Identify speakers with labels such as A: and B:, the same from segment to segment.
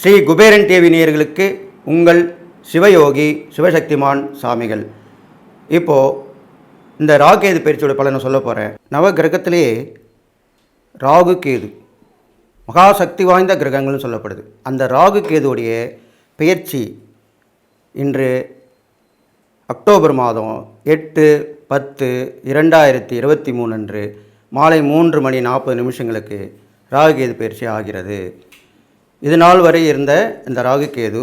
A: Sri Kuberan TV நேயர்களுக்கு உங்கள் சிவயோகி சிவசக்திமான் சாமிகள். இப்போது இந்த ராகேது பயிற்சியோட பலனை சொல்ல போகிறேன் நவ கிரகத்திலேயே ராகு கேது மகாசக்தி வாய்ந்த கிரகங்கள்னு சொல்லப்படுது. அந்த ராகு கேதுவுடைய பயிற்சி இன்று அக்டோபர் மாதம் எட்டு பத்து இரண்டாயிரத்தி இருபத்தி மூணு அன்று மாலை மூன்று மணி நாற்பது நிமிஷங்களுக்கு ராகுகேது பயிற்சி ஆகிறது. இது நாள் வரை இருந்த இந்த ராகுகேது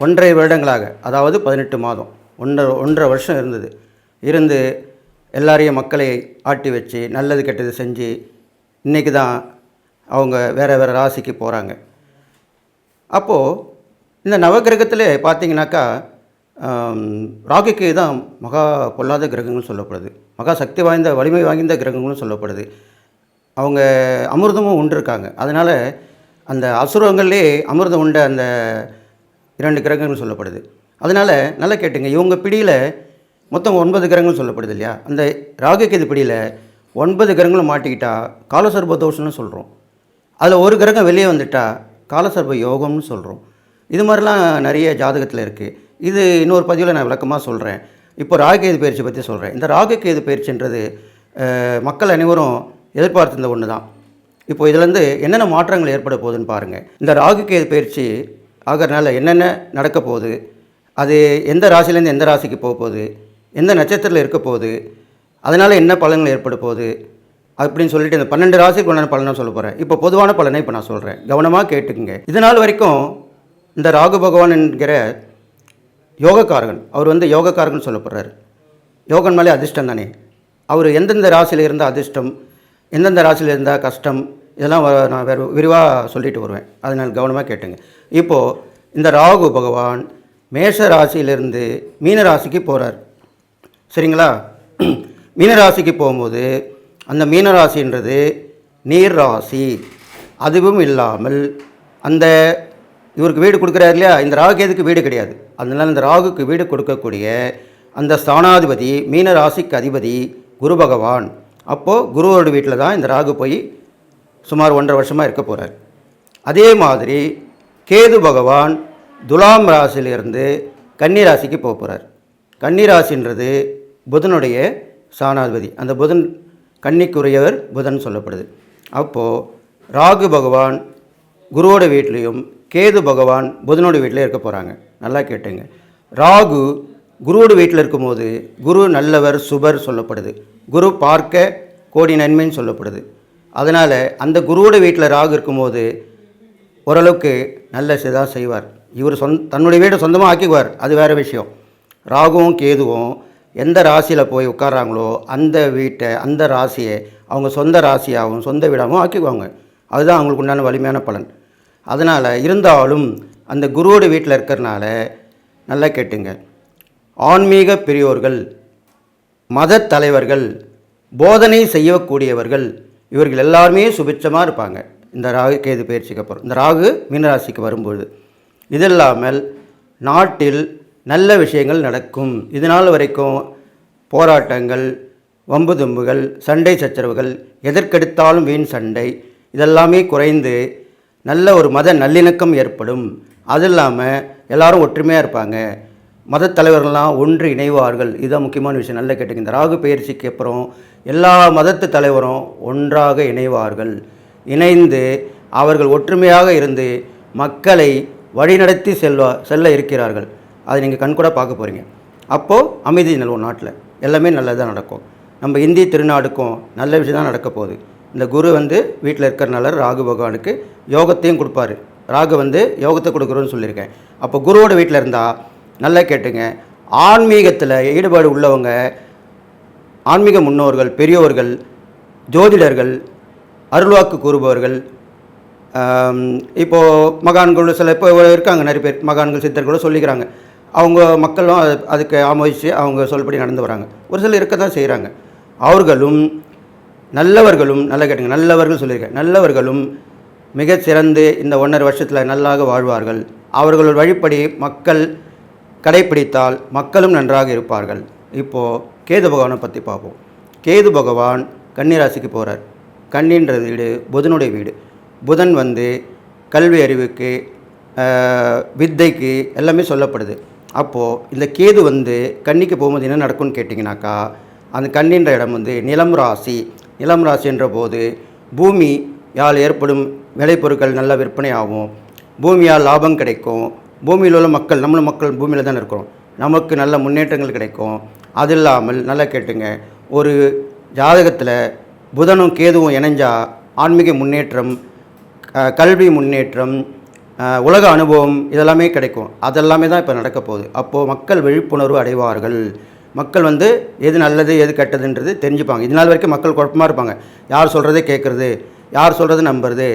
A: ஒன்றரை வருடங்களாக அதாவது பதினெட்டு மாதம் ஒன்றரை ஒன்றரை வருஷம் இருந்தது. இருந்து எல்லாரையும் மக்களை ஆட்டி வச்சு நல்லது கெட்டது செஞ்சு இன்றைக்கி தான் அவங்க வேறு வேறு ராசிக்கு போகிறாங்க அப்போது இந்த நவகிரகத்தில் பார்த்தீங்கன்னாக்கா ராகுக்கு தான் மகா பொல்லாத கிரகங்கள் சொல்லப்படுது. மகா சக்தி வாய்ந்த வலிமை வாய்ந்த கிரகங்களும் சொல்லப்படுது. அவங்க அமிர்தமும் உண்டு இருக்காங்க அதனால் அந்த அசுரங்கள்லே அமிர்தம் உண்ட அந்த இரண்டு கிரகங்கள் சொல்லப்படுது. அதனால் நல்லா கேட்டுங்க. இவங்க பிடியில் மொத்தம் ஒன்பது கிரகங்கள் சொல்லப்படுது இல்லையா? அந்த ராகுகேது பிடியில் ஒன்பது கிரகங்களும் மாட்டிக்கிட்டா காலசர்ப தோஷம்னு சொல்கிறோம் அதில் ஒரு கிரகம் வெளியே வந்துட்டா காலசர்ப யோகம்னு சொல்கிறோம் இது மாதிரிலாம் நிறைய ஜாதகத்தில் இருக்குது இது இன்னொரு பதிவில் நான் விளக்கமாக சொல்கிறேன் இப்போ ராகுகேது பயிற்சி பற்றி சொல்கிறேன் இந்த ராகுகேது பயிற்சின்றது மக்கள் அனைவரும் எதிர்பார்த்திருந்த ஒன்று தான் இப்போ இதுலேருந்து என்னென்ன மாற்றங்கள் ஏற்பட போகுதுன்னு பாருங்கள் இந்த ராகுகேது பயிற்சி ஆகிறனால என்னென்ன நடக்க போகுது? அது எந்த ராசிலேருந்து எந்த ராசிக்கு போக போகுது? எந்த நட்சத்திரத்தில் இருக்க போகுது? அதனால் என்ன பலன்கள் ஏற்பட போகுது? அப்படின்னு சொல்லிட்டு இந்த பன்னெண்டு ராசிக்கு உண்டான பலனாக சொல்ல போகிறேன் இப்போ பொதுவான பலனை இப்போ நான் சொல்கிறேன் கவனமாக கேட்டுக்குங்க. இது நாள் வரைக்கும் இந்த ராகு பகவான் என்கிற யோகக்காரகன். அவர் வந்து யோகக்காரகன் சொல்லப்படுறாரு. யோகன் மேலே அதிர்ஷ்டம் தானே? அவர் எந்தெந்த ராசியில் இருந்தால் அதிர்ஷ்டம் எந்தெந்த ராசியில் இருந்தால் கஷ்டம் இதெல்லாம் நான் வேறு விரிவாக சொல்லிட்டு வருவேன். அதனால் கவனமாக கேட்டுங்க. இப்போது இந்த ராகு பகவான் மேஷ ராசியிலிருந்து மீன ராசிக்கு போகிறார் சரிங்களா? மீன ராசிக்கு போகும்போது அந்த மீன ராசின்றது நீர் ராசி. அதுவும் இல்லாமல் அந்த இவருக்கு வீடு கொடுக்குறாரு இல்லையா? இந்த ராகுகேதுக்கு வீடு கிடையாது? அதனால் இந்த ராகுக்கு வீடு கொடுக்கக்கூடிய அந்த ஸ்தானாதிபதி மீன ராசிக்கு அதிபதி குரு பகவான். அப்போது குருவோட வீட்டில் தான் இந்த ராகு போய் சுமார் ஒன்றரை வருஷமாக இருக்க போகிறார் அதே மாதிரி கேது பகவான் துலாம் ராசியிலிருந்து கன்னி ராசிக்கு போக போகிறார் கன்னி ராசின்றது புதனுடைய சாணாதிபதி அந்த புதன் கன்னிக்குரியவர் புதன் சொல்லப்படுது. அப்போது ராகு பகவான் குருவோட வீட்லேயும் கேது பகவான் புதனோட வீட்டில் இருக்க போகிறாங்க நல்லா கேட்டுங்க. ராகு குருவோட வீட்டில் இருக்கும்போது குரு நல்லவர் சுபர் சொல்லப்படுது. குரு பார்க்க கோடி நன்மைன்னு சொல்லப்படுது. அதனால் அந்த குருவோட வீட்டில் ராகு இருக்கும்போது ஓரளவுக்கு நல்ல சிதா செய்வார். இவர் சொந் தன்னுடைய வீடை சொந்தமாக ஆக்கிக்குவார். அது வேறு விஷயம். ராகுவும் கேதுவும் எந்த ராசியில் போய் உட்கார்றாங்களோ அந்த வீட்டை அந்த ராசியை அவங்க சொந்த ராசியாகவும் சொந்த வீடாகவும் ஆக்கிக்குவாங்க. அதுதான் அவங்களுக்கு உண்டான வலிமையான பலன். அதனால் இருந்தாலும் அந்த குருவோட வீட்டில் இருக்கிறனால நல்லா கேட்டுங்க. ஆன்மீக பெரியோர்கள் மத தலைவர்கள் போதனை செய்யக்கூடியவர்கள் இவர்கள் எல்லாருமே சுபிட்சமாக இருப்பாங்க. இந்த ராகு கேது பயிற்சிக்கு அப்புறம். இந்த ராகு மீனராசிக்கு வரும்போது இது இல்லாமல் நாட்டில் நல்ல விஷயங்கள் நடக்கும். இதனால் வரைக்கும் போராட்டங்கள் வம்பு தும்புகள் சண்டை சச்சரவுகள் எதற்கெடுத்தாலும் வீண் சண்டை இதெல்லாமே குறைந்து நல்ல ஒரு மத நல்லிணக்கம் ஏற்படும். அது இல்லாமல் எல்லாரும் ஒற்றுமையாக இருப்பாங்க. மதத்தலைவர்கள்லாம் ஒன்று இணைவார்கள். இதுதான் முக்கியமான விஷயம். நல்லா கேட்டுங்க இந்த ராகு பயிற்சிக்கு அப்புறம் எல்லா மதத்து தலைவரும் ஒன்றாக இணைவார்கள். இணைந்து அவர்கள் ஒற்றுமையாக இருந்து மக்களை வழிநடத்தி செல்வா செல்ல இருக்கிறார்கள். அதை நீங்கள் கண்கூட பார்க்க போகிறீங்க அப்போது அமைதி நிலவும் நாட்டில். எல்லாமே நல்லதாக நடக்கும். நம்ம இந்திய திருநாடுக்கும் நல்ல விஷயம் தான் நடக்க போகுது. இந்த குரு வந்து வீட்டில் இருக்கிறனால ராகு பகவானுக்கு யோகத்தையும் கொடுப்பாரு. ராகு வந்து யோகத்தை கொடுக்குறோன்னு சொல்லியிருக்கேன். அப்போ குருவோட வீட்டில் இருந்தால் நல்லா கேட்டுங்க. ஆன்மீகத்தில் ஈடுபாடு உள்ளவங்க ஆன்மீக முன்னோர்கள் பெரியோர்கள் ஜோதிடர்கள் அருள்வாக்கு கூறுபவர்கள் இப்போது மகான்கள் சில இப்போ இருக்காங்க நிறைய பேர். மகான்கள் சித்தர்கள் கூட சொல்லிக்கிறாங்க. அவங்க மக்களும் அது அதுக்கு ஆமோதித்து அவங்க சொல்படி நடந்து வராங்க. ஒரு சிலர் இருக்க தான் செய்கிறாங்க அவர்களும் நல்லவர்களும் நல்லா கேட்டுங்க நல்லவர்கள் சொல்லியிருக்கேன் நல்லவர்களும் மிகச் சிறந்து இந்த ஒன்றரை வருஷத்தில் நல்லாக வாழ்வார்கள். அவர்கள் வழிப்படி மக்கள் கடைப்பிடித்தால் மக்களும் நன்றாக இருப்பார்கள். இப்போது கேது பகவானை பற்றி பார்ப்போம். கேது பகவான் கன்னிராசிக்கு போகிறார் கண்ணின்றது வீடு புதனுடைய வீடு. புதன் வந்து கல்வி அறிவுக்கு வித்தைக்கு எல்லாமே சொல்லப்படுது. அப்போது இந்த கேது வந்து கன்னிக்கு போகும்போது என்ன நடக்கும்னு கேட்டிங்கனாக்கா அந்த கண்ணின்ற இடம் வந்து நிலம் ராசி. இளம் ராசி என்ற போது பூமியால் ஏற்படும் விளைபொருட்கள் நல்ல விற்பனை ஆகும் பூமியால் லாபம் கிடைக்கும். பூமியில் உள்ள மக்கள் நம்மளும் மக்கள் பூமியில் தானே இருக்கிறோம். நமக்கு நல்ல முன்னேற்றங்கள் கிடைக்கும். அது இல்லாமல் நல்லா கேட்டுங்க. ஒரு ஜாதகத்தில் புதனும் கேதுவும் இணைஞ்சால் ஆன்மீக முன்னேற்றம் கல்வி முன்னேற்றம் உலக அனுபவம் இதெல்லாமே கிடைக்கும். அதெல்லாமே தான் இப்போ நடக்க போகுது. அப்போது மக்கள் விழிப்புணர்வு அடைவார்கள். மக்கள் வந்து எது நல்லது எது கெட்டதுன்றது தெரிஞ்சுப்பாங்க. இது நாள் வரைக்கும் மக்கள் குழப்பமாக இருப்பாங்க. யார் சொல்கிறதே கேட்குறது யார் சொல்கிறது நம்புறது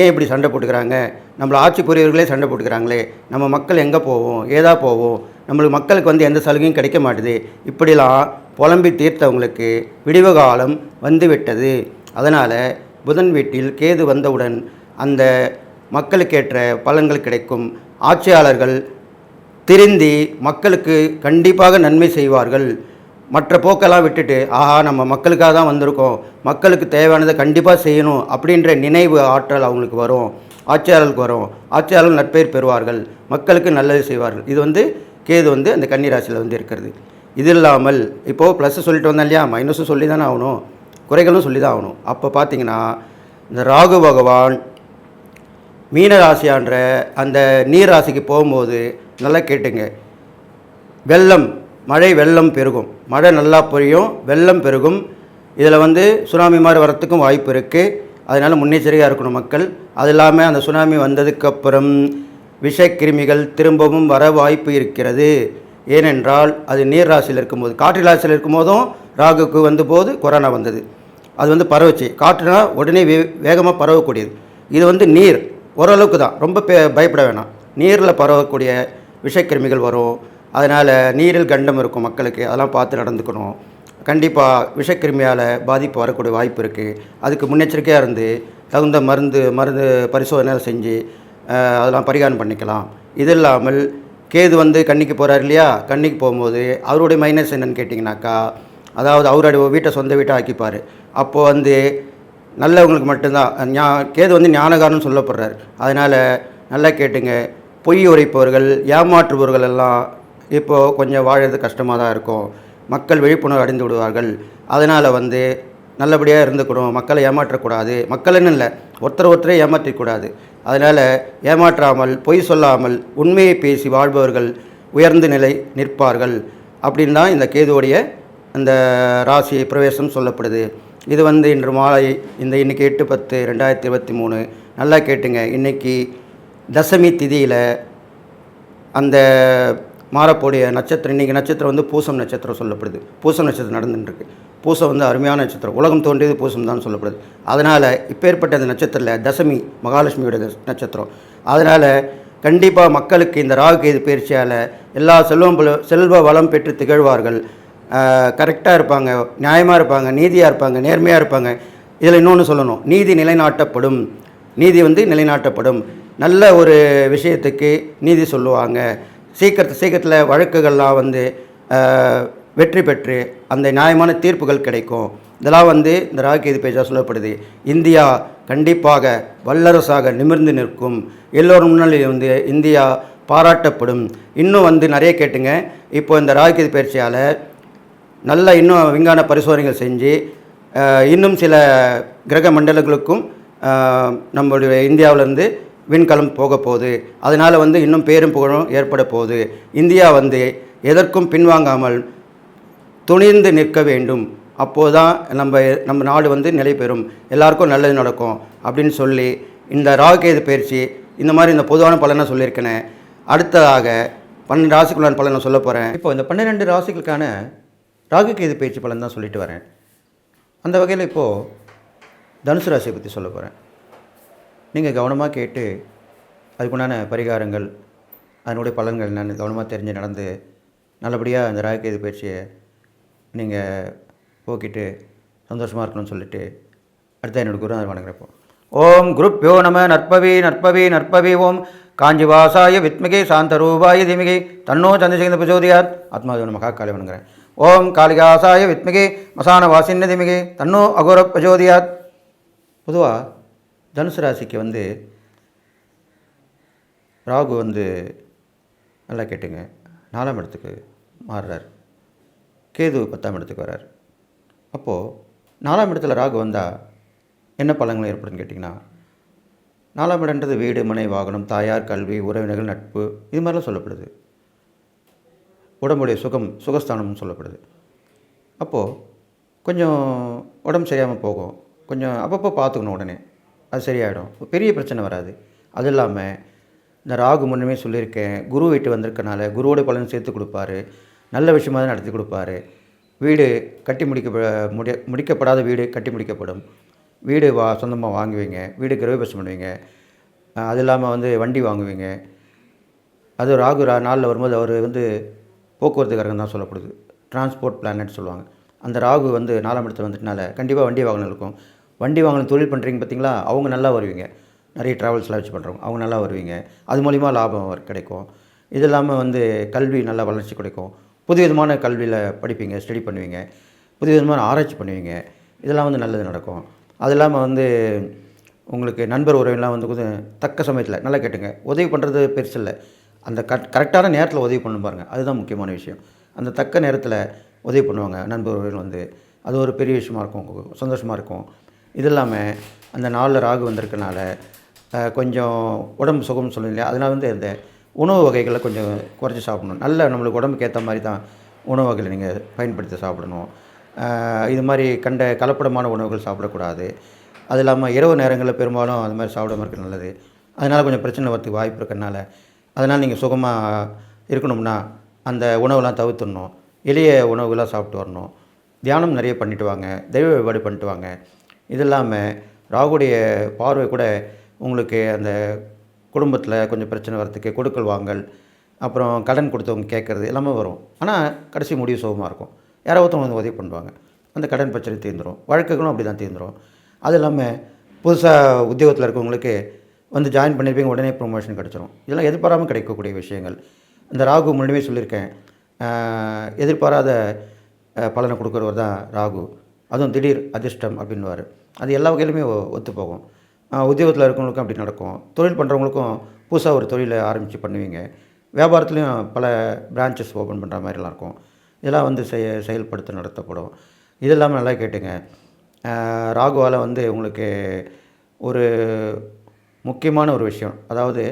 A: ஏன் இப்படி சண்டை போட்டுக்கிறாங்க? நம்மளை ஆட்சி புரியவர்களே சண்டை போட்டுக்கிறாங்களே நம்ம மக்கள் எங்கே போவோம் ஏதா போவோம்? நம்மளுக்கு மக்களுக்கு வந்து எந்த சலுகையும் கிடைக்க மாட்டுது. இப்படிலாம் புலம்பி தீர்த்தவங்களுக்கு விடிவு காலம் வந்து விட்டது அதனால் புதன் வீட்டில் கேது வந்தவுடன் அந்த மக்களுக்கேற்ற பலன்கள் கிடைக்கும். ஆட்சியாளர்கள் திருந்தி மக்களுக்கு கண்டிப்பாக நன்மை செய்வார்கள். மற்ற போக்கெல்லாம் விட்டுட்டு ஆஹா நம்ம மக்களுக்காக தான் வந்திருக்கோம். மக்களுக்கு தேவையானதை கண்டிப்பாக செய்யணும் அப்படின்ற நினைவு ஆற்றல் அவங்களுக்கு வரும். ஆட்சியாளர்களுக்கு வரும். ஆட்சியாளர்கள் நட்பெயர் பெறுவார்கள். மக்களுக்கு நல்லது செய்வார்கள். இது வந்து கேது வந்து அந்த கன்னிராசியில் வந்து இருக்கிறது. இது இல்லாமல் இப்போது ப்ளஸ்ஸு சொல்லிட்டு வந்தேன் இல்லையா? மைனஸும் சொல்லி தானே ஆகணும். குறைகளும் சொல்லி தான் ஆகணும். அப்போ பார்த்தீங்கன்னா இந்த ராகு பகவான் மீனராசியான்ற அந்த நீர் ராசிக்கு போகும்போது நல்லா கேட்டுங்க. வெள்ளம் மழை வெள்ளம் பெருகும். மழை நல்லா பொழியும் வெள்ளம் பெருகும். இதில் வந்து சுனாமி மாதிரி வரத்துக்கும் வாய்ப்பு இருக்குது அதனால் முன்னெச்சரிக்கையாக இருக்கணும் மக்கள். அது இல்லாமல் அந்த சுனாமி வந்ததுக்கப்புறம் விஷக்கிருமிகள் திரும்பவும் வர வாய்ப்பு இருக்கிறது. ஏனென்றால் அது நீர் ராசியில் இருக்கும்போது காற்று ராசியில் இருக்கும்போதும் ராகுக்கு வந்தபோது கொரோனா வந்தது. அது வந்து பரவுச்சு. காற்றுனா உடனே வே வேகமாக பரவக்கூடியது. இது வந்து நீர். ஓரளவுக்கு தான். ரொம்ப பே- பயப்பட வேணாம். நீரில் பரவக்கூடிய விஷக்கிருமிகள் வரும். அதனால் நீரில் கண்டம் இருக்கும் மக்களுக்கு அதெல்லாம் பார்த்து நடந்துக்கணும். கண்டிப்பாக விஷக்கிருமியால் பாதிப்பு வரக்கூடிய வாய்ப்பு இருக்குது அதுக்கு முன்னெச்சரிக்கையாக இருந்து தகுந்த மருந்து மருந்து பரிசோதனை செஞ்சு அதெல்லாம் பரிகாரம் பண்ணிக்கலாம். இது இல்லாமல் கேது வந்து கன்னிக்கு போகிறார் இல்லையா? கன்னிக்கு போகும்போது அவருடைய மைனஸ் என்னன்னு கேட்டிங்கனாக்கா அதாவது அவருடைய வீட்டை சொந்த வீட்டை ஆக்கிப்பார். அப்போது வந்து நல்லவங்களுக்கு மட்டும்தான் ஞா கேது வந்து ஞானகாரன்னு சொல்லப்படுறார். அதனால் நல்லா கேட்டுங்க. பொய் உரைப்பவர்கள் ஏமாற்றுபவர்கள் எல்லாம் இப்போது கொஞ்சம் வாழறது கஷ்டமாக தான் இருக்கும். மக்கள் விழிப்புணர்வு அடைந்து விடுவார்கள். அதனால் வந்து நல்லபடியாக இருந்துக்கணும். மக்களை ஏமாற்றக்கூடாது. மக்கள்னு இல்லை ஒருத்தர் ஒருத்தரை ஏமாற்றக்கூடாது அதனால் ஏமாற்றாமல் பொய் சொல்லாமல் உண்மையை பேசி வாழ்பவர்கள் உயர்ந்த நிலை நிற்பார்கள். அப்படின்னு தான் இந்த கேதுவுடைய அந்த ராசி பிரவேசம் சொல்லப்படுது. இது வந்து இன்று மாலை இந்த இன்னைக்கு எட்டு பத்து ரெண்டாயிரத்தி இருபத்தி மூணு. நல்லா கேட்டுங்க. இன்னைக்கு தசமி திதியில் அந்த மாறக்கூடிய நட்சத்திரம் இன்றைக்கி நட்சத்திரம் வந்து பூசம் நட்சத்திரம் சொல்லப்படுது. பூசம் நட்சத்திரம் நடந்துட்டுருக்கு. பூசம் வந்து அருமையான நட்சத்திரம். உலகம் தோன்றியது பூசம் தான் சொல்லப்படுது. அதனால் இப்பேற்பட்ட அந்த நட்சத்திரத்தில் தசமி மகாலட்சுமியோட நட்சத்திரம். அதனால் கண்டிப்பாக மக்களுக்கு இந்த ராகு கேது பயிற்சியால் எல்லா செல்வம் செல்வ வளம் பெற்று திகழ்வார்கள். கரெக்டாக இருப்பாங்க நியாயமாக இருப்பாங்க நீதியாக இருப்பாங்க நேர்மையாக இருப்பாங்க. இதில் இன்னொன்று சொல்லணும். நீதி நிலைநாட்டப்படும். நீதி வந்து நிலைநாட்டப்படும். நல்ல ஒரு விஷயத்துக்கு நீதி சொல்லுவாங்க. சீக்கிரத்து சீக்கிரத்தில் வழக்குகள்லாம் வந்து வெற்றி பெற்று அந்த நியாயமான தீர்ப்புகள் கிடைக்கும். இதெல்லாம் வந்து இந்த ராகேது பேஜா சொல்லப்படுது. இந்தியா கண்டிப்பாக வல்லரசாக நிமிர்ந்து நிற்கும். எல்லோரும் முன்னிலையில் வந்து இந்தியா பாராட்டப்படும். இன்னும் வந்து நிறைய கேட்டுங்க. இப்போ இந்த ராகேது பயிற்சியால் நல்ல இன்னும் விஞ்ஞான பரிசோதனைகள் செஞ்சு இன்னும் சில கிரக மண்டலங்களுக்கும் நம்மளுடைய இந்தியாவிலேருந்து விண்கலம் போக போகுது. அதனால் வந்து இன்னும் பேரும் புகழும் ஏற்பட போகுது. இந்தியா வந்து எதற்கும் பின்வாங்காமல் துணிந்து நிற்க வேண்டும். அப்போது தான் நம்ம நம்ம நாடு வந்து நிலை பெறும். எல்லாருக்கும் நல்லது நடக்கும் அப்படின்னு சொல்லி இந்த ராகுகேது பயிற்சி இந்த மாதிரி இந்த பொதுவான பலனை சொல்லியிருக்கேனே. அடுத்ததாக பன்னெண்டு ராசிக்குள்ளான பலனை சொல்ல போகிறேன் இப்போ இந்த பன்னிரெண்டு ராசிகளுக்கான ராகுகேது பயிற்சி பலன் தான் சொல்லிட்டு வரேன். அந்த வகையில் இப்போது தனுசு ராசியை பற்றி சொல்ல போகிறேன் நீங்கள் கவனமாக கேட்டு அதுக்குண்டான பரிகாரங்கள் அதனுடைய பலன்கள் என்னென்னு கவனமாக தெரிஞ்சு நடந்து நல்லபடியாக அந்த ராகுகேது பயிற்சியை நீங்கள் போக்கிட்டு சந்தோஷமாக இருக்கணும்னு சொல்லிட்டு அடுத்த என்னோடய குரு வணங்குறப்போ. ஓம் குருப்யோ நம நற்பவி நற்பவி நற்பவி ஓம் காஞ்சிவாசாய வித்மிகை சாந்தரூபாய திமிகை தன்னோ சந்திரசேகர பிரச்சோதியாத். ஆத்மாவின மகாக்காலை வணங்குறேன். ஓம் காளிகாசாய வித்மிகை மசான வாசின்ன திமிகை தன்னோ அகோர பிரஜோதியாத் பொதுவாக தனுசு ராசிக்கு வந்து ராகு வந்து நல்லா கேட்டுங்க. நாலாம் இடத்துக்கு மாறுறார். கேது பத்தாம் இடத்துக்கு வர்றார் அப்போது நாலாம் இடத்துல ராகு வந்தால் என்ன பலங்கள் ஏற்படுன்னு கேட்டிங்கன்னா நாலாம் இடன்றது வீடு மனை வாகனம் தாயார் கல்வி உறவினர்கள் நட்பு இது மாதிரிலாம் சொல்லப்படுது. உடம்புடைய சுகம் சுகஸ்தானம்னு சொல்லப்படுது. அப்போது கொஞ்சம் உடம்பு சரியாமல் போகும். கொஞ்சம் அப்பப்போ பார்த்துக்கணும் உடனே. அது சரியாயிடும். பெரிய பிரச்சனை வராது. அது இல்லாமல் இந்த ராகு முன்னமே சொல்லியிருக்கேன். குரு வீட்டு வந்திருக்கனால குருவோட பலன் சேர்த்து கொடுப்பாரு. நல்ல விஷயமா தான் நடத்தி கொடுப்பாரு. வீடு கட்டி முடிக்க முடிய முடிக்கப்படாத வீடு கட்டி முடிக்கப்படும். வீடு வா சொந்தமாக வாங்குவீங்க. வீடு கிரகபிரசம் பண்ணுவீங்க. அது இல்லாமல் வந்து வண்டி வாங்குவீங்க. அது ராகு ரா நாளில் வரும்போது அவர் வந்து போக்குவரத்துக்காரங்க தான் சொல்லப்படுது. டிரான்ஸ்போர்ட் பிளானட் சொல்லுவாங்க. அந்த ராகு வந்து நாலாம் இடத்துல வந்துட்டனால கண்டிப்பாக வண்டி வாகனம் இருக்கும். வண்டி வாங்கின தொழில் பண்ணுறீங்க பார்த்தீங்களா? அவங்க நல்லா வருவீங்க. நிறைய ட்ராவல்ஸ்லாம் வச்சு பண்ணுறவங்க அவங்க நல்லா வருவீங்க. அது மூலிமா லாபம் கிடைக்கும். இது இல்லாமல் வந்து கல்வி நல்லா வளர்ச்சி கிடைக்கும். புது விதமான கல்வியில் படிப்பீங்க ஸ்டடி பண்ணுவீங்க. புது விதமான ஆராய்ச்சி பண்ணுவீங்க. இதெல்லாம் வந்து நல்லது நடக்கும். அது இல்லாமல் வந்து உங்களுக்கு நண்பர் உறவினெலாம் வந்து கொஞ்சம் தக்க சமயத்தில் நல்லா கேட்டுங்க. உதவி பண்ணுறது பெருசு இல்லை. அந்த கட் கரெக்டான நேரத்தில் உதவி பண்ணணும் பாருங்கள் அதுதான் முக்கியமான விஷயம். அந்த தக்க நேரத்தில் உதவி பண்ணுவாங்க நண்பர் உறவினர் வந்து. அது ஒரு பெரிய விஷயமா இருக்கும். சந்தோஷமாக இருக்கும். இது இல்லாமல் அந்த நாளில் ராகு வந்திருக்கனால கொஞ்சம் உடம்பு சுகம்னு சொல்லுங்க அதனால் வந்து இந்த உணவு வகைகளை கொஞ்சம் குறைச்சி சாப்பிடணும். நல்ல நம்மளுக்கு உடம்புக்கு ஏற்ற மாதிரி தான் உணவு வகைகளை நீங்கள் பயன்படுத்தி சாப்பிடணும். இது மாதிரி கண்ட கலப்படமான உணவுகள் சாப்பிடக்கூடாது. அது இல்லாமல் இரவு நேரங்களில் பெரும்பாலும் அது மாதிரி சாப்பிடாம இருக்க நல்லது. அதனால் கொஞ்சம் பிரச்சனை வரத்துக்கு வாய்ப்பு இருக்கறனால அதனால் நீங்கள் சுகமாக இருக்கணும்னா அந்த உணவெல்லாம் தவிர்த்துடணும். எளிய உணவுகளாக சாப்பிட்டு வரணும். தியானம் நிறைய பண்ணிட்டு வாங்க. தெய்வ வழிபாடு பண்ணிட்டு வாங்க. இது இல்லாமல் ராகுடைய பார்வை கூட உங்களுக்கு அந்த குடும்பத்தில் கொஞ்சம் பிரச்சனை வரத்துக்கு கொடுக்கல் வாங்கல் அப்புறம் கடன் கொடுத்தவங்க கேட்குறது எல்லாமே வரும். ஆனால் கடைசி முடிவு சுகமாக இருக்கும். யாரோ ஒருத்தவங்க வந்து உதவி பண்ணுவாங்க. அந்த கடன் பிரச்சனை தீர்ந்துடும் வழக்குகளும் அப்படி தான் தீர்ந்துடும் அது இல்லாமல் புதுசாக உத்தியோகத்தில் இருக்கவங்களுக்கு வந்து ஜாயின் பண்ணியிருப்பீங்க உடனே ப்ரொமோஷன் கிடச்சிரும். இதெல்லாம் எதிர்பாராமல் கிடைக்கக்கூடிய விஷயங்கள். இந்த ராகு முன்னாடியே சொல்லியிருக்கேன். எதிர்பாராத பலனை கொடுக்குறவர் தான் ராகு. அதுவும் திடீர் அதிர்ஷ்டம் அப்படின்னுவார். அது எல்லா வகையிலுமே ஒத்து போகும் உத்தியோகத்தில் இருக்கவங்களுக்கும் அப்படி நடக்கும். தொழில் பண்ணுறவங்களுக்கும் புதுசாக ஒரு தொழிலை ஆரம்பித்து பண்ணுவீங்க. வியாபாரத்துலேயும் பல பிரான்ச்சஸ் ஓப்பன் பண்ணுற மாதிரிலாம் இருக்கும். இதெல்லாம் வந்து செய செயல்படுத்த நடத்தப்படும். இது இல்லாமல் நல்லா கேட்டுங்க. ராகுவால் வந்து உங்களுக்கு ஒரு முக்கியமான ஒரு விஷயம். அதாவது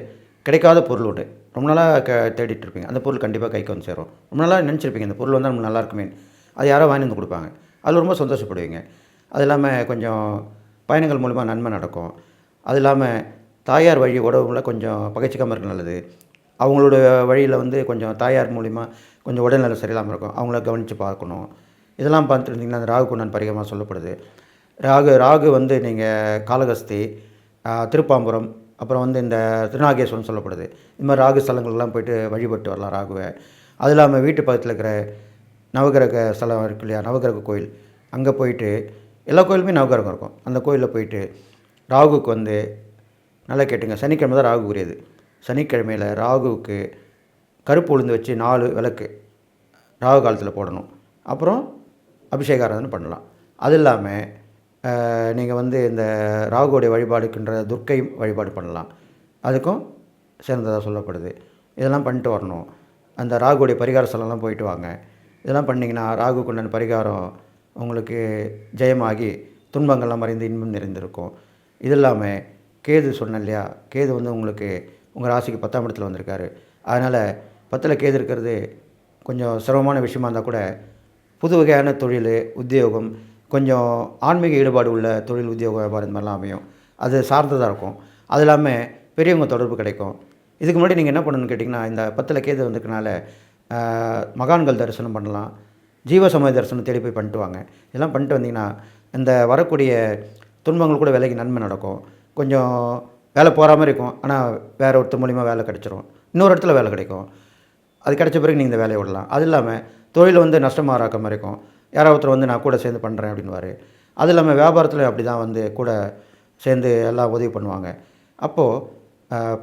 A: கிடைக்காத பொருள் உண்டு. ரொம்ப நாளாக க தேடிட்டு இருப்பீங்க. அந்த பொருள் கண்டிப்பாக கைக்கு வந்து சேரும். ரொம்ப நாளாக நினச்சிருப்பீங்க இந்த பொருள் வந்து நம்ம நல்லா இருக்குமே அது யாரோ வாங்கி வந்து கொடுப்பாங்க. அதில் ரொம்ப சந்தோஷப்படுவீங்க. அது இல்லாமல் கொஞ்சம் பயணங்கள் மூலிமா நன்மை நடக்கும். அது இல்லாமல் தாயார் வழி உடம்புல கொஞ்சம் பகைச்சிக்காமல் இருக்க நல்லது. அவங்களோட வழியில் வந்து கொஞ்சம் தாயார் மூலிமா கொஞ்சம் உடல்நலம் சரியில்லாமல் இருக்கும். அவங்கள கவனித்து பார்க்கணும். இதெல்லாம் பார்த்துருந்தீங்கன்னா அந்த ராகு குணன் பரிகமாக சொல்லப்படுது. ராகு ராகு வந்து நீங்கள் காளகஸ்தி திருப்பாம்புரம் அப்புறம் வந்து இந்த திருநாகேஸ்வரம் சொல்லப்படுது. இந்த மாதிரி ராகு ஸ்தலங்கள்லாம் போயிட்டு வழிபட்டு வரலாம் ராகுவை. அது இல்லாமல் வீட்டு பக்கத்தில் இருக்கிற நவகிரக ஸ்தலம் இருக்கு இல்லையா? நவகிரக கோயில். அங்கே போயிட்டு எல்லா கோயிலுமே நவகிரகம் இருக்கும். அந்த கோயிலில் போயிட்டு ராகுவுக்கு வந்து நல்லா கேட்டுங்க. சனிக்கிழமை தான் ராகு உரியது. சனிக்கிழமையில் ராகுவுக்கு கருப்பு உளுந்து வச்சு நாலு விளக்கு ராகு காலத்தில் போடணும். அப்புறம் அபிஷேக ஆராதனை பண்ணலாம். அது இல்லாமல் நீங்கள் வந்து இந்த ராகுடைய வழிபாடுக்குன்ற துர்க்கை வழிபாடு பண்ணலாம். அதுக்கும் சிறந்ததாக சொல்லப்படுது. இதெல்லாம் பண்ணிட்டு வரணும். அந்த ராகுடைய பரிகார ஸ்தலம்லாம் போயிட்டு வாங்க. இதெல்லாம் பண்ணிங்கன்னா ராகு குண்டன் பரிகாரம் உங்களுக்கு ஜெயமாகி துன்பங்கள்லாம் மறைந்து இன்பம் நிறைந்திருக்கும். இது இல்லாமல் கேது சொன்னேன் இல்லையா? கேது வந்து உங்களுக்கு உங்கள் ராசிக்கு பத்தாம் இடத்துல வந்திருக்காரு. அதனால் பத்தில் கேது இருக்கிறது கொஞ்சம் சிரமமான விஷயமா இருந்தால் கூட புது வகையான தொழில் உத்தியோகம் கொஞ்சம் ஆன்மீக ஈடுபாடு உள்ள தொழில் உத்தியோக வியாபாரம் இந்த மாதிரிலாம் அமையும். அது சார்ந்ததாக இருக்கும். அது இல்லாமல் பெரியவங்க தொடர்பு கிடைக்கும். இதுக்கு முன்னாடி நீங்கள் என்ன பண்ணணும்னு கேட்டிங்கன்னா இந்த பத்தில் கேது வந்திருக்கனால மகான்கள் தரிசனம் பண்ணலாம். ஜீவசமய தரிசனம் தேடி போய் பண்ணிட்டு வாங்க. இதெல்லாம் பண்ணிட்டு வந்தீங்கன்னா இந்த வரக்கூடிய துன்பங்கள் கூட வேலைக்கு நன்மை நடக்கும். கொஞ்சம் வேலை போகிற மாதிரி இருக்கும். ஆனால் வேறு ஒருத்தர் மூலிமா வேலை கிடச்சிரும். இன்னொரு இடத்துல வேலை கிடைக்கும். அது கிடைச்ச பிறகு நீங்கள் இந்த வேலையை விடலாம். அது இல்லாமல் தொழில் வந்து நஷ்டமாறாக்க மாதிரி இருக்கும். யாராவது ஒருத்தர் வந்து நான் கூட சேர்ந்து பண்ணுறேன் அப்படின்வார் அது இல்லாமல் வியாபாரத்தில் அப்படி தான் வந்து கூட சேர்ந்து எல்லாம் உதவி பண்ணுவாங்க. அப்போது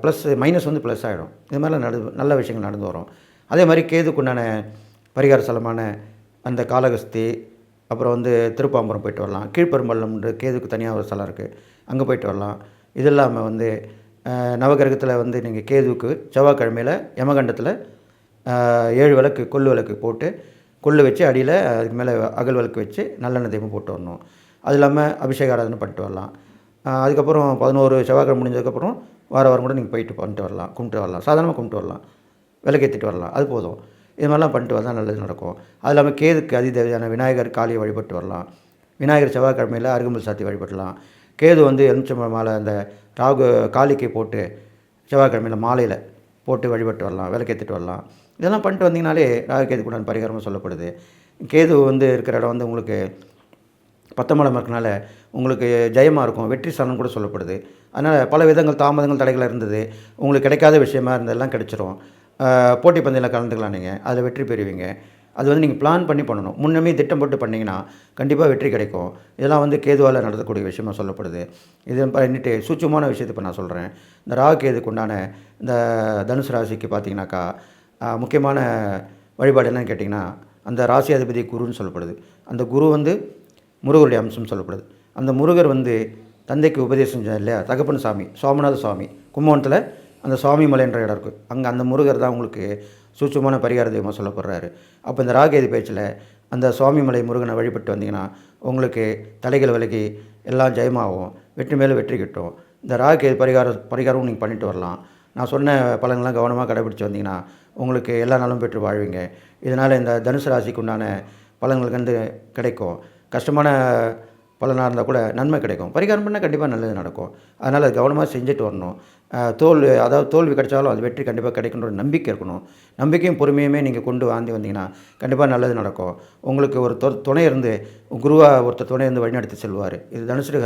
A: ப்ளஸ் மைனஸ் வந்து ப்ளஸ் ஆகிடும் இது மாதிரிலாம் நடு நல்ல விஷயங்கள் நடந்து வரும். அதே மாதிரி கேதுக்குண்டான பரிகார ஸ்தலமான அந்த காளகஸ்தி அப்புறம் வந்து திருப்பாம்பரம் போயிட்டு வரலாம். கீழ்பெரும்பள்ளம்ன்ற கேதுக்கு தனியாக ஒரு ஸ்தலம் இருக்குது அங்கே போயிட்டு வரலாம். இது இல்லாமல் வந்து நவகிரகத்தில் வந்து நீங்கள் கேதுவுக்கு செவ்வாய்க்கிழமையில் யமகண்டத்தில் ஏழு விளக்கு கொள்ளு விளக்கு போட்டு கொள்ளு வச்சு அடியில் அதுக்கு மேலே அகல் விளக்கு வச்சு நல்லெண்ணெய் தீபம் போட்டு வரணும். அது இல்லாமல் அபிஷேக ஆராதனை பண்ணிட்டு வரலாம். அதுக்கப்புறம் பதினோரு செவ்வாய்க்கிழமை முடிஞ்சதுக்கப்புறம் வார வாரம் கூட நீங்கள் போயிட்டு பண்ணிட்டு வரலாம். கும்பிட்டு வரலாம். சாதாரணமாக கும்பிட்டு வரலாம். விளக்கேற்றிட்டு வரலாம். அது போதும். இது மாதிரிலாம் பண்ணிட்டு வந்தால் நல்லது நடக்கும். அது இல்லாமல் கேதுக்கு அதிதேவையான விநாயகர் காளியை வழிபட்டு வரலாம். விநாயகர் செவ்வாய்க்கிழமையில் அருகம்புல் சாத்தி வழிபடலாம். கேது வந்து எலுமிச்சம்பழ மாலை அந்த ராகு காளிக்கு போட்டு செவ்வாய்க்கிழமையில் மாலையில் போட்டு வழிபட்டு வரலாம். விளக்கேற்றிட்டு வரலாம். இதெல்லாம் பண்ணிட்டு வந்தீங்கனாலே ராகு கேது கூட பரிகாரமாக சொல்லப்படுது. கேது வந்து இருக்கிற இடம் வந்து உங்களுக்கு பத்தமலம் இருக்கனால உங்களுக்கு ஜெயமாக இருக்கும். வெற்றி சரணம் கூட சொல்லப்படுது. அதனால் பல விதங்கள் தாமதங்கள் தடைகள் இருந்தது. உங்களுக்கு கிடைக்காத விஷயமா இருந்ததெல்லாம் கிடைச்சிரும். போட்டி பந்தயில் கலந்துக்கலாம் நீங்கள் அதில் வெற்றி பெறுவீங்க. அது வந்து நீங்கள் பிளான் பண்ணி பண்ணணும். முன்னமே திட்டம் போட்டு பண்ணிங்கன்னா கண்டிப்பாக வெற்றி கிடைக்கும். இதெல்லாம் வந்து கேதுவால் நடத்தக்கூடிய விஷயமா சொல்லப்படுது. இது பண்ணிட்டு சூட்சமான விஷயத்தை இப்போ நான் சொல்கிறேன் இந்த ராகு கேதுக்கு உண்டான இந்த தனுசு ராசிக்கு பார்த்தீங்கன்னாக்கா முக்கியமான வழிபாடு என்னன்னு கேட்டிங்கன்னா அந்த ராசி அதிபதி குருன்னு சொல்லப்படுது. அந்த குரு வந்து முருகருடைய அம்சம் சொல்லப்படுது. அந்த முருகர் வந்து தந்தைக்கு உபதேசம் செஞ்சார் இல்லையா? தகப்பன் சாமி சோமநாத சுவாமி கும்பகோணத்தில் அந்த சுவாமி மலைன்ற இடம் இருக்குது அங்கே அந்த முருகர் தான் உங்களுக்கு சூட்சமான பரிகார தெய்வமாக சொல்லப்படுறாரு அப்போ இந்த ராகேதி பேச்சில் அந்த சுவாமிமலை முருகனை வழிபட்டு வந்தீங்கன்னா உங்களுக்கு தலைகள் விலகி எல்லாம் ஜெயமாகும். வெற்றி மேலே வெற்றி கிட்டும். இந்த ராகேது பரிகார பரிகாரமும் நீங்கள் பண்ணிட்டு வரலாம். நான் சொன்ன பலன்கள்லாம் கவனமாக கடைபிடிச்சு வந்தீங்கன்னா உங்களுக்கு எல்லா நாளும் பெற்று வாழ்வீங்க. இதனால் இந்த தனுசு ராசிக்கு உண்டான பலன்களுக்கு வந்து கிடைக்கும். கஷ்டமான பலனாக இருந்தால் கூட நன்மை கிடைக்கும். பரிகாரம் பண்ணால் கண்டிப்பாக நல்லது நடக்கும். அதனால் அது கவனமாக செஞ்சுட்டு வரணும். தோல்வி அதாவது தோல்வி கிடைச்சாலும் அது வெற்றி கண்டிப்பாக கிடைக்குன்ற நம்பிக்கை இருக்கணும். நம்பிக்கையும் பொறுமையுமே நீங்கள் கொண்டு வாழ்ந்து வந்தீங்கன்னா கண்டிப்பாக நல்லது நடக்கும். உங்களுக்கு ஒரு தொ துணை இருந்து குருவாக ஒருத்தர் துணை இருந்து வழிநடத்தி செல்வார். இது தனுசு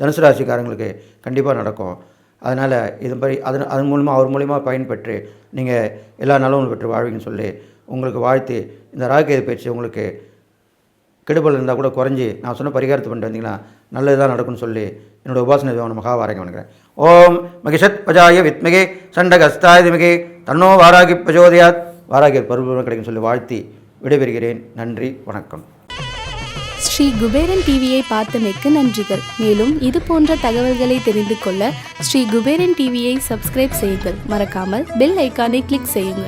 A: தனுசு ராசிக்காரங்களுக்கு கண்டிப்பாக நடக்கும். அதனால் இது மாதிரி அதன் அதன் மூலமாக அவர் மூலிமா பயன்பெற்று நீங்கள் எல்லா நலவும் பெற்று வாழ்வீங்கன்னு சொல்லி உங்களுக்கு வாழ்த்து இந்த ராகேது பயிற்சி உங்களுக்கு கெடுபல் இருந்தால் கூட குறைஞ்சி நான் சொன்ன பரிகாரத்தை பண்ணிட்டு வந்தீங்கன்னா நல்லது தான் நடக்கும்னு சொல்லி என்னோட உபாசனை மகாவாரங்க வணங்குறேன். ஓம் மகிஷத் பஜாய வித்மகே சண்டகஸ்தாய திமிகே. தன்னோ வாராகி பிரஜோதயாத் வாராகி பருவம் கிடைக்கும் சொல்லி வாழ்த்தி விடைபெறுகிறேன். நன்றி வணக்கம்.
B: ஸ்ரீ குபேரன் டிவியை பார்த்தமைக்கு நன்றிகள். மேலும் இது போன்ற தகவல்களை தெரிந்து கொள்ள ஸ்ரீ குபேரன் டிவியை சப்ஸ்கிரைப் செய்யுங்கள். மறக்காமல் பெல் ஐக்கானை கிளிக் செய்யுங்கள்.